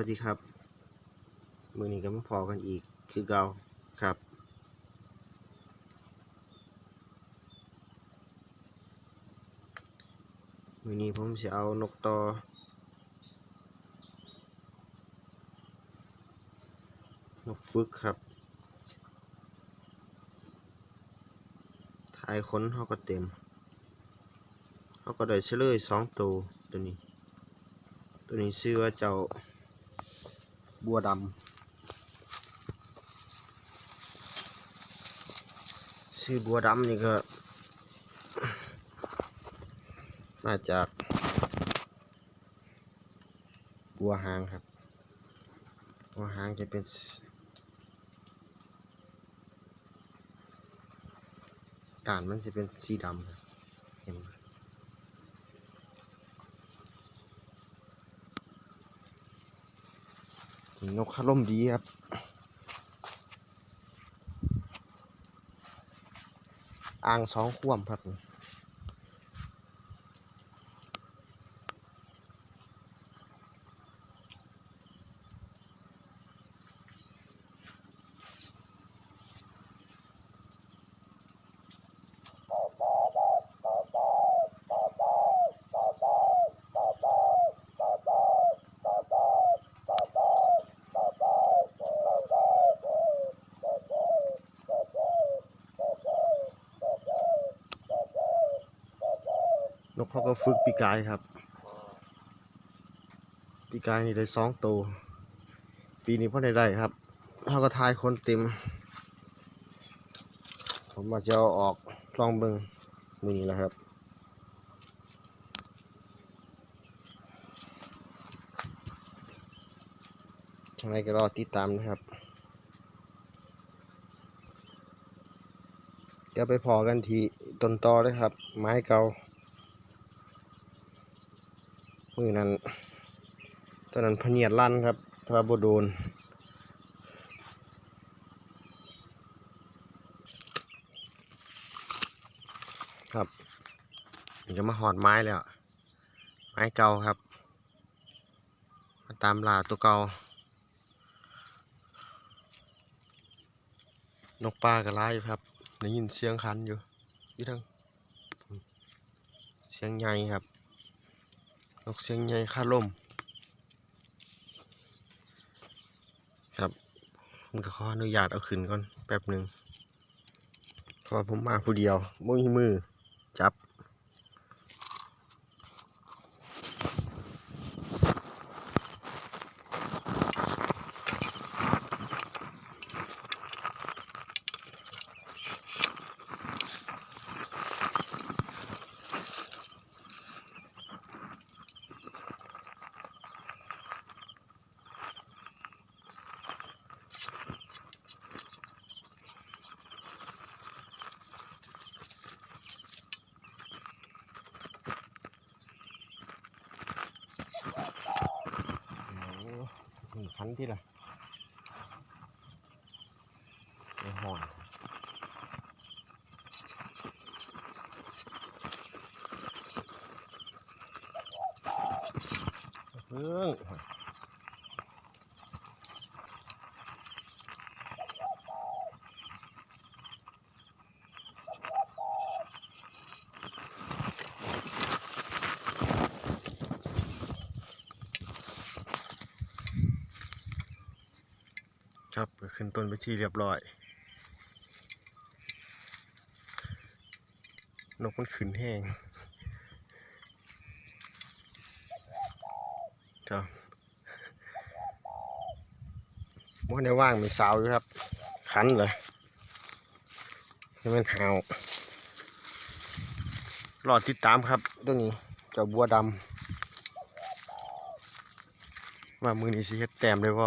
วัสดีครับ มือนี้ก็มาพอกันอีกคือเกาครับ มือนี้ผมจะเอานกตอนกฟึกครับถ่ายค้นเขาก็เต็ม เขาก็ได้เฉลยสองตัวตัวนี้ ตัวนี้ชื่อว่าเจ้า บัวดำชื่อบัวดำนี่ก็ มาจาก บัวหางครับ บัวหางจะเป็นการมันจะเป็นสีดำเห็นไหม นกคาร่มดีครับอ่างสองข่วมครับ เขาก็ฝึกปีกายครับ ปีกายนี่ได้สองตัวปีนี้พ่อได้ได้ครับเขาก็ทายคนเต็ม ผมมาจะเอาออกลองเบิงมือนี้แหละครับทางไรก็รอติดตามนะครับ เดี๋ยวไปพอกันทีต้นตอเลยครับ ไม้เก่า มือนั้นตอนนั้นพเนียดลั่นครับทว่าบโดนครับมันจะมาหอดไม้แล้ว ไม้เก่าครับ มาตามลาตัวเก่านกปลากระไล่ครับได้ยินเสียงคันอยู่ยี่ทั้งเสียงใหญ่ครับ นกเสียงใหญ่ค่าล่มครับผมก็ขออนุญาตเอาขึ้นก่อนแป๊บหนึ่งเพราะผมมาผู้เดียวไม่มีมือ จับ โอ้ โหพันที่ละไอ้หอนเพิ่ง ขึ้นต้นไปที่เรียบร้อย นกมันขึ้นแห้งครับว่าในว่างมีสาวอยู่ครับ ขันเลยให้มันหาวรอดติดตามครับตัวนี้เจ้าบัวดำว่ามือนี้สิเฮ็ดแต้มเลยว่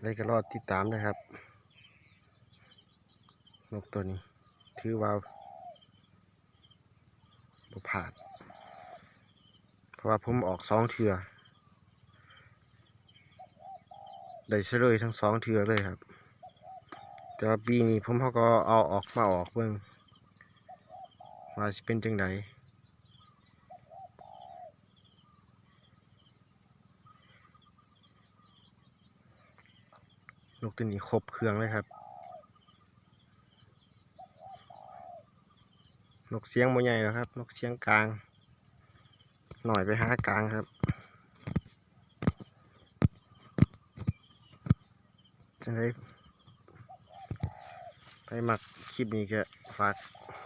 อะไรก็รอดติดตามนะครับ นกตัวนี้ ถือว่าบ่ผ่าน เพราะว่าผมออกสองเทือได้เฉลยทั้งสองเทือเลยครับ แต่ว่าปีนี้ผมเขาก็เอาออกมาออกเบิ่งว่าสิเป็นจังได นกตัวนี้ครบเครื่องเลยครับ นกเสียงบ่ใหญ่แล้วครับ นกเสียงกลาง หน่อยไปหากลางครับจังไดไปมักคลิปนี้ก็ฝาก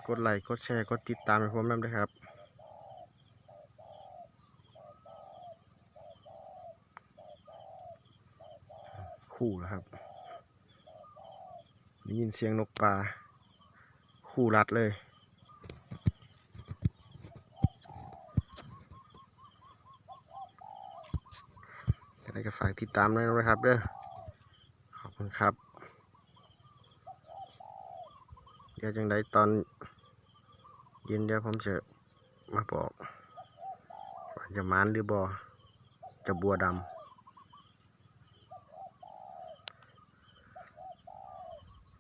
กดไลค์ กดแชร์ กดติดตามให้ผมนำด้วยครับ คู่แล้วครับได้ยินเสียงนกป่าคู่รัดเลยอะไรก็ฝากติดตามด้วยนะครับเด้อ ขอบคุณครับ เดี๋ยวจังไดตอนเย็นเดี๋ยวผมจะมาบอกว่าจะมานหรือบอจะบัวดำ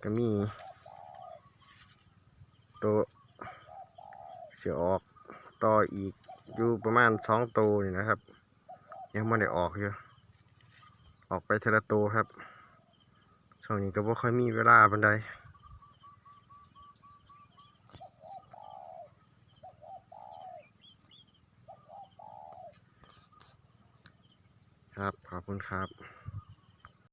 ก็มีตัวเสียออกต่ออีกอยู่ประมาณสองตัวนี่นะครับ ยังไม่ได้ออกอยู่ออกไปเทละตัวครับช่วงนี้ก็บ่ค่อยมีเวลาบันไดครับ ขอบคุณครับ